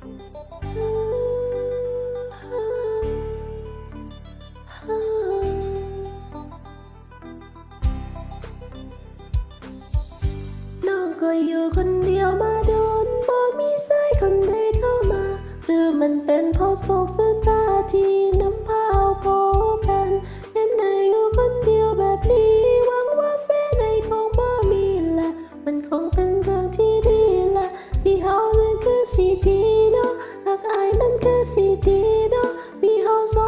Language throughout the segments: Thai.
น้องก็อยู่คนเดียวมาโดนบ่มีสายคนใดเข้ามา หรือมันเป็นเพราะโศกสตาที่น้ำพาเอาโพกันเห็นนายอยู่คนเดียวแบบนี้ว่า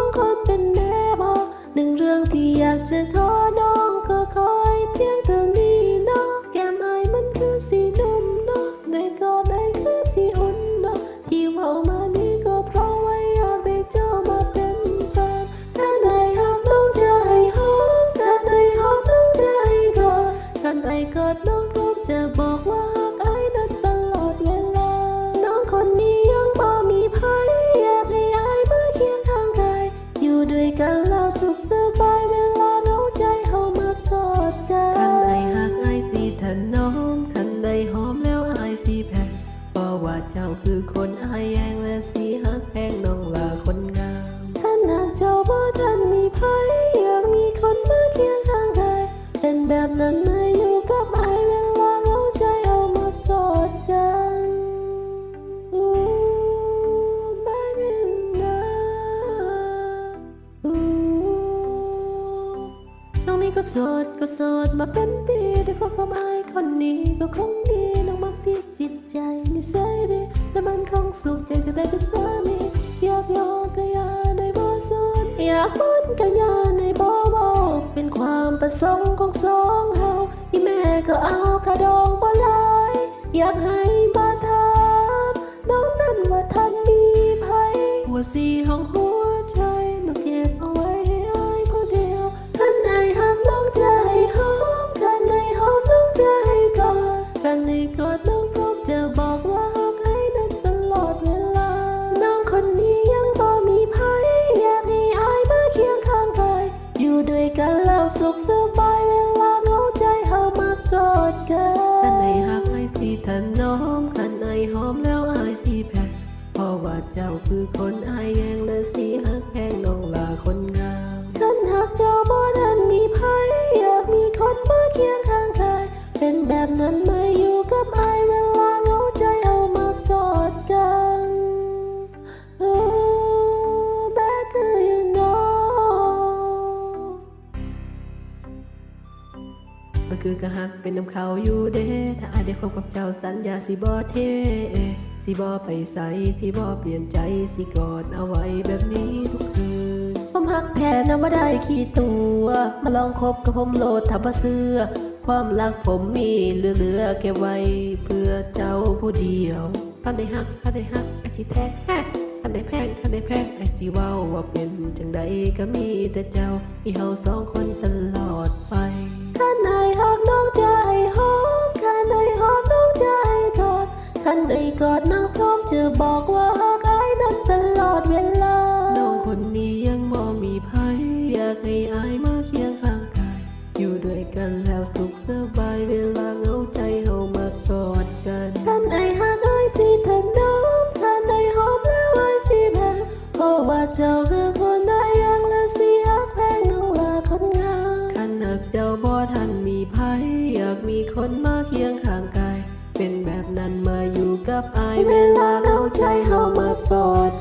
องคนเป็นแม่บอหนึ่งเรื่องที่อยากจะขอน้องก็ขอ ก็โสดก็โสดมาเป็นปีแต่ก็ความอายคนนี้ก็คงดีน้องมักที่จิตใจนิสัยดีและมันคงสุขใจจะได้เป็นสามีอยากยอก็ยาในบ่สนอยากบนก็อยาในบ่เบาเป็นความประสงค์ของสองเฮาที่แม่ก็เอากระดองบ่ลายอยากให้มา ขสบายเวลาเหงาใจเฮามากอดกันคันในหักไอ้สีถนอมคันในหอมแล้วไอสีแพ้เพราะว่าเจ้าคือคนไอแยงและสีหักแพงน้องลาคนงามคันหากเจ้าบ่ทันมีภัยอยากมีคนมาเคียงข้างกายเป็นแบบนั้นมา มันคือกะหักเป็นน้ำเขาอยู่เด้ถ้าอายได้คบกับเจ้าสัญญาสิบอเทสิบอไปใส่สิบอเปลี่ยนใจสิกอดเอาไว้แบบนี้ทุกคืนผมหักแท้นะว่าได้ขี้ตัว มาลองคบกับผมโลดทับเสื้อ ความรักผมมีเหลือๆเก็บไว้ เพื่อเจ้าผู้เดียวท่านได้หักท่านได้หักไอสิแท้ท่านได้แพ ในได้แพงไอซีว้าว่าเป็นจังใดก็มีแต่เจ้า มีเฮาสองคนตลอดไปข้านายหักน้องใจหอมข้านายหอมน้องใจกอดท่านได้กอดน้องพร้อมจะบอกว่า คนมาเคียงห่างกาย เป็นแบบนั้นมาอยู่กับอายเวลาเอาใจเข้ามาปอด